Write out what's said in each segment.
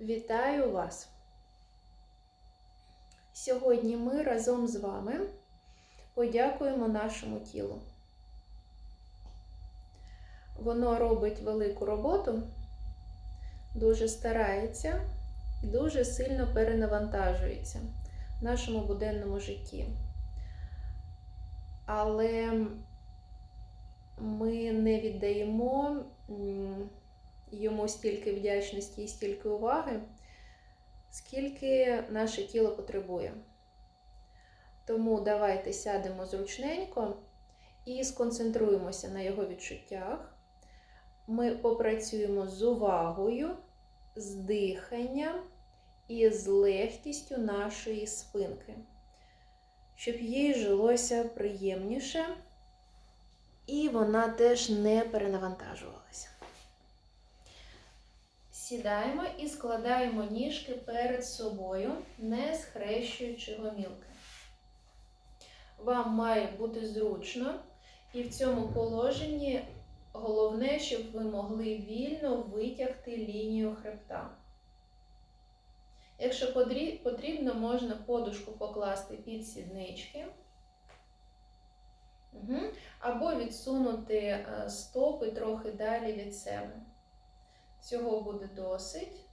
Вітаю вас! Сьогодні ми разом з вами подякуємо нашому тілу. Воно робить велику роботу, дуже старається і дуже сильно перенавантажується в нашому буденному житті. Але ми не віддаємо йому стільки вдячності і стільки уваги, скільки наше тіло потребує. Тому давайте сядемо зручненько і сконцентруємося на його відчуттях. Ми попрацюємо з увагою, з диханням і з легкістю нашої спинки, щоб їй жилося приємніше і вона теж не перенавантажувалася. Сідаємо і складаємо ніжки перед собою, не схрещуючи гомілки. Вам має бути зручно, і в цьому положенні головне, щоб ви могли вільно витягти лінію хребта. Якщо потрібно, можна подушку покласти під сіднички. Або відсунути стопи трохи далі від себе. Цього буде досить.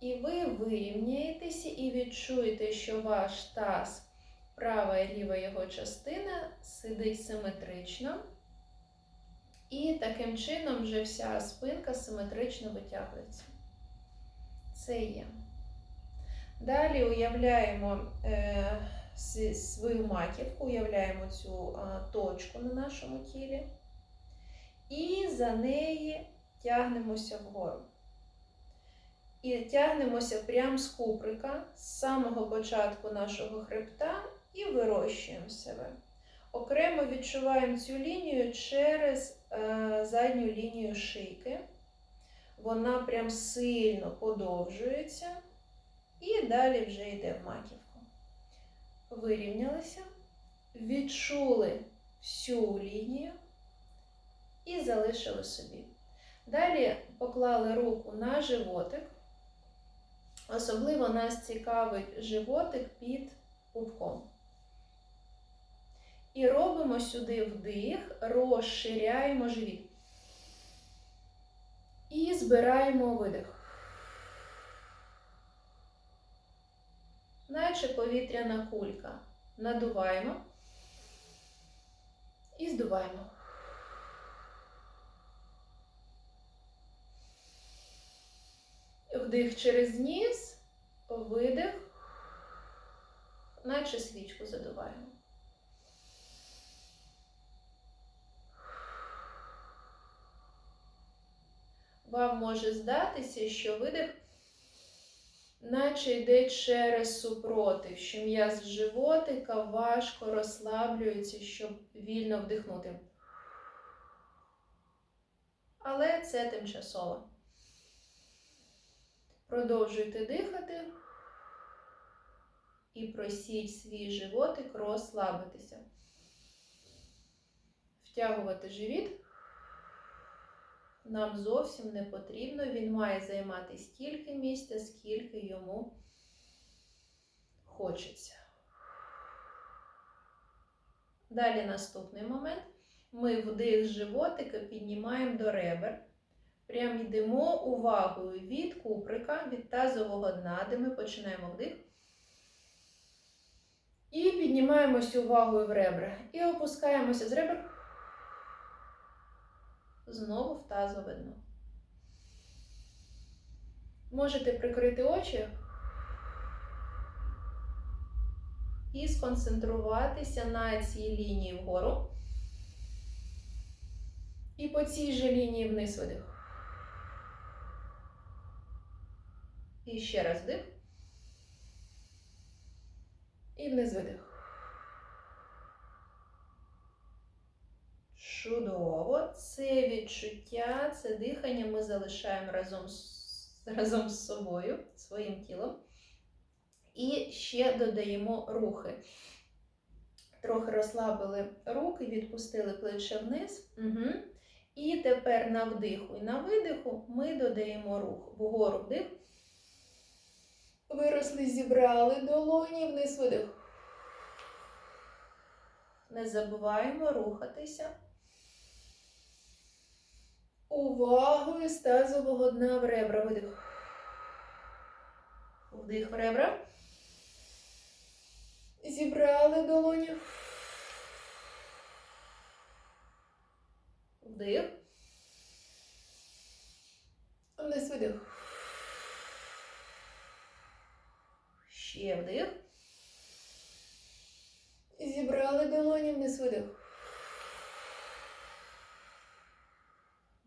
І ви вирівняєтеся і відчуєте, що ваш таз, права і ліва його частина сидить симетрично. І таким чином вже вся спинка симетрично витягується. Це є. Далі уявляємо е, свою маківку, уявляємо цю точку на нашому тілі. І за неї тягнемося вгору. І тягнемося прямо з куприка, з самого початку нашого хребта, і вирощуємо себе. Окремо відчуваємо цю лінію через е, задню лінію шийки. Вона прям сильно подовжується, і далі вже йде в маківку. Вирівнялися, відчули всю лінію і залишили собі. Далі поклали руку на животик. Особливо нас цікавить животик під пупком. І робимо сюди вдих, розширяємо живіт. І збираємо видих. Наче повітряна кулька. Надуваємо і здуваємо. Вдих через ніс, видих, наче свічку задуваємо. Вам може здатися, що видих, наче йде через супротив, що м'яз животика важко розслаблюється, щоб вільно вдихнути. Але це тимчасово. Продовжуйте дихати і просіть свій животик розслабитися. Втягувати живіт нам зовсім не потрібно. Він має займати стільки місця, скільки йому хочеться. Далі наступний момент. Ми вдих животика піднімаємо до ребер. Прям йдемо увагою від куприка, від тазового дна, де ми починаємо вдих. І піднімаємося увагою в ребра. І опускаємося з ребер знову в тазове дно. Можете прикрити очі і сконцентруватися на цій лінії вгору. І по цій же лінії вниз видих. І ще раз вдих. І вниз видих. Чудово. Це відчуття, це дихання ми залишаємо разом з, разом з собою, своїм тілом. І ще додаємо рухи. Трохи розслабили руки, відпустили плече вниз. Угу. І тепер на вдиху і на видиху ми додаємо рух. Вгору вдих. Виросли, зібрали долоні, вниз видих. Не забуваємо рухатися. Увагою з дна в ребра. Видих. Вдих в ребра. Зібрали долоні. Вдих. Вниз видих. Ще вдих. Зібрали долоні вниз видих.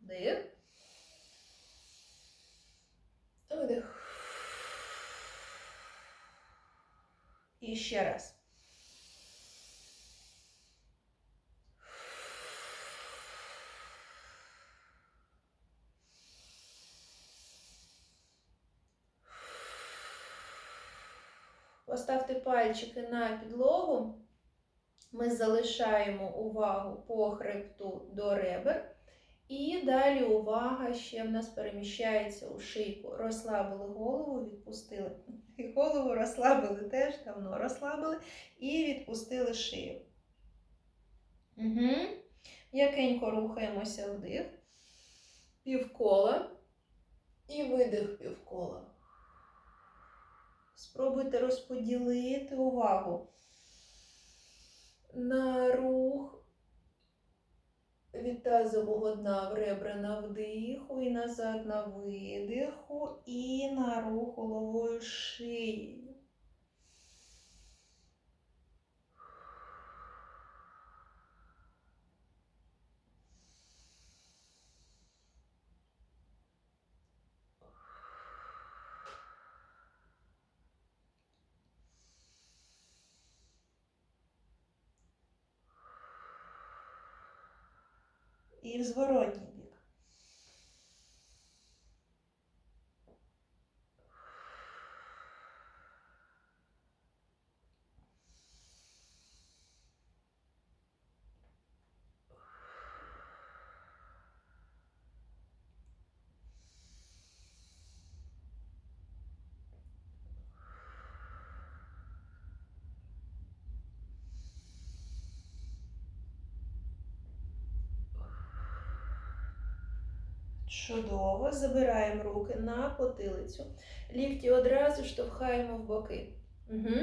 Вдих. Видих. І ще раз. Пальчики на підлогу. Ми залишаємо увагу по хребту до ребер. І далі увага ще в нас переміщається у шийку. Розслабили голову, відпустили. І голову розслабили теж давно розслабили і відпустили шию. Угу. М'якенько рухаємося вдих. Півкола. І видих півкола. Спробуйте розподілити увагу на рух від тазового дна в ребра на вдиху і назад на видиху, і на рух головою шиєю. І в зворотній Чудово. Забираємо руки на потилицю. Лікті одразу штовхаємо в боки. Угу.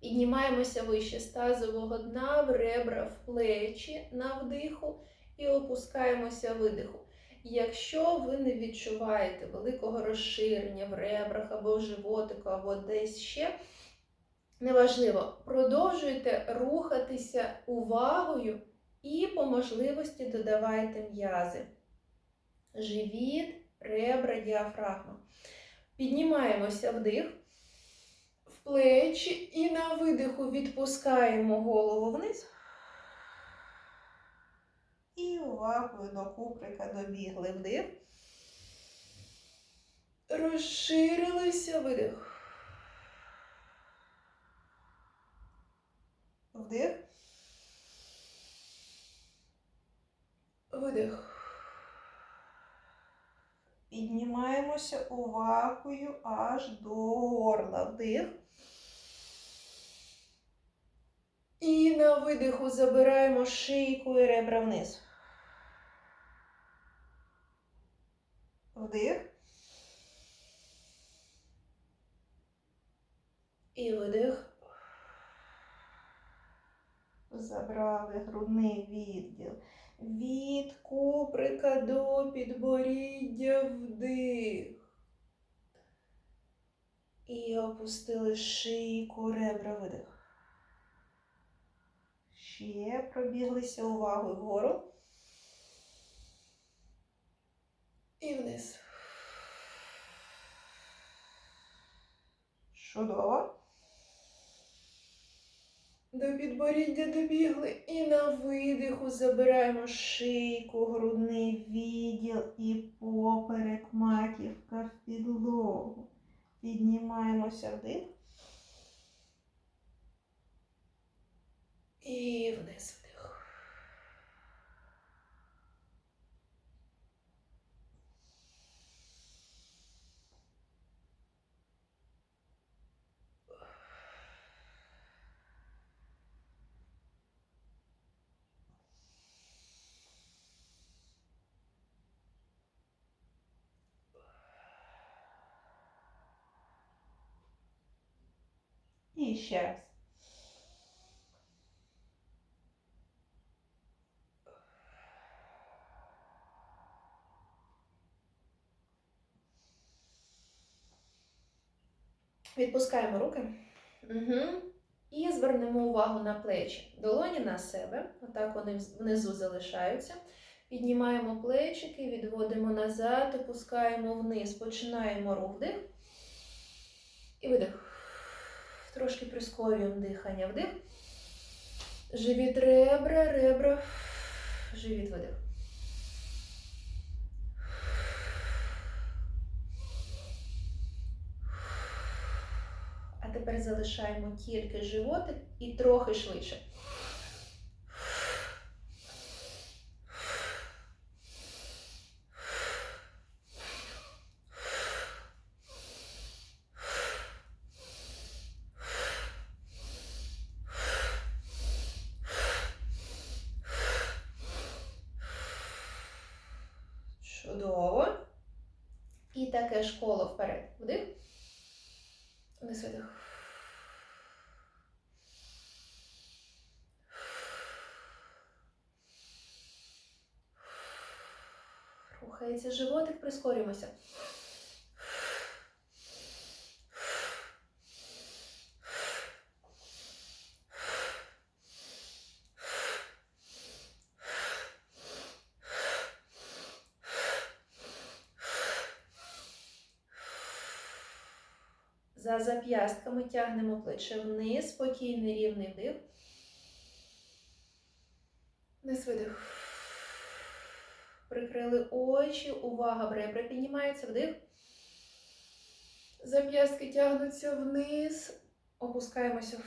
Піднімаємося вище з тазового дна, в ребра, в плечі на вдиху і опускаємося видиху. Якщо ви не відчуваєте великого розширення в ребрах або в животику, або десь ще, неважливо, продовжуйте рухатися увагою і по можливості додавайте м'язи живіт, ребра, діафрагма. Піднімаємося вдих, в плечі і на видиху відпускаємо голову вниз. І увагою до куприка добігли вдих. Розширилися видих. Вдих. Видих. Піднімаємося увагою аж до горла. Вдих. І на видиху забираємо шийку і ребра вниз. Вдих. І видих. Забрали грудний відділ. Від куприка до підборіддя вдих. І опустили шийку, ребра видих. Ще пробіглися увагою вгору. І вниз. Чудово. До підборіддя добігли і на видиху забираємо шийку, грудний відділ і поперек маківка в підлогу. Піднімаємося вдих. І вниз І ще раз. Відпускаємо руки. Угу. І звернемо увагу на плечі. Долоні на себе. Отак вони внизу залишаються. Піднімаємо плечики, відводимо назад, опускаємо вниз, починаємо рух вдих. І видих. Трошки прискорюємо дихання. Вдих. Живіт ребра, ребра. Живіт видих. А тепер залишаємо тільки животик і трохи швидше. Чудово. І таке ж коло вперед. Вдих. Вниз видих. Рухається животик, прискорюємося. За зап'ястками тягнемо плече вниз, спокійний рівний вдих. Вниз видих. Прикрили очі, увага, ребра піднімається, вдих. Зап'ястки тягнуться вниз, опускаємося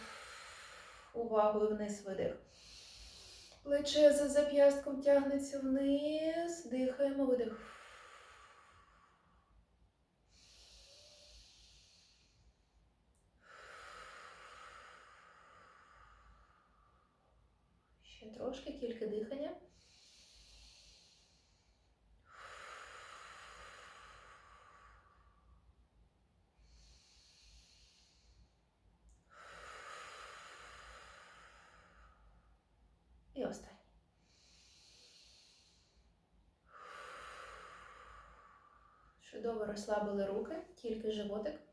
увагою вниз, видих. Плече за зап'ястком тягнеться вниз, дихаємо, видих. Ще трошки, тільки дихання. І останнє. Чудово розслабили руки, тільки животик.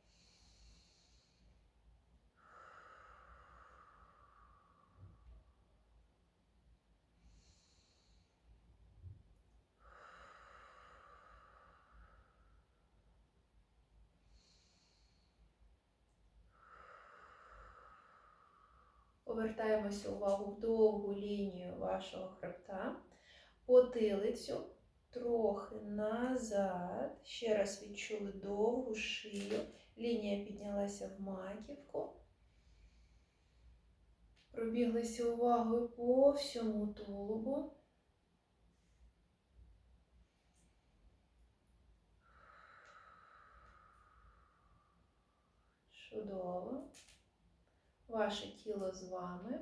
Повертаємося увагу в довгу лінію вашого хребта, потилицю трохи назад. Ще раз відчули довгу шию. Лінія піднялася в маківку. Пробіглися увагою по всьому тулубу. Чудово. Ваше тіло з вами.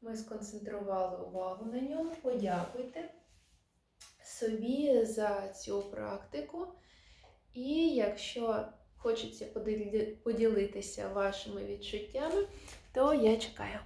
Ми сконцентрували увагу на ньому. Подякуйте собі за цю практику. І якщо хочеться поділитися вашими відчуттями, то я чекаю.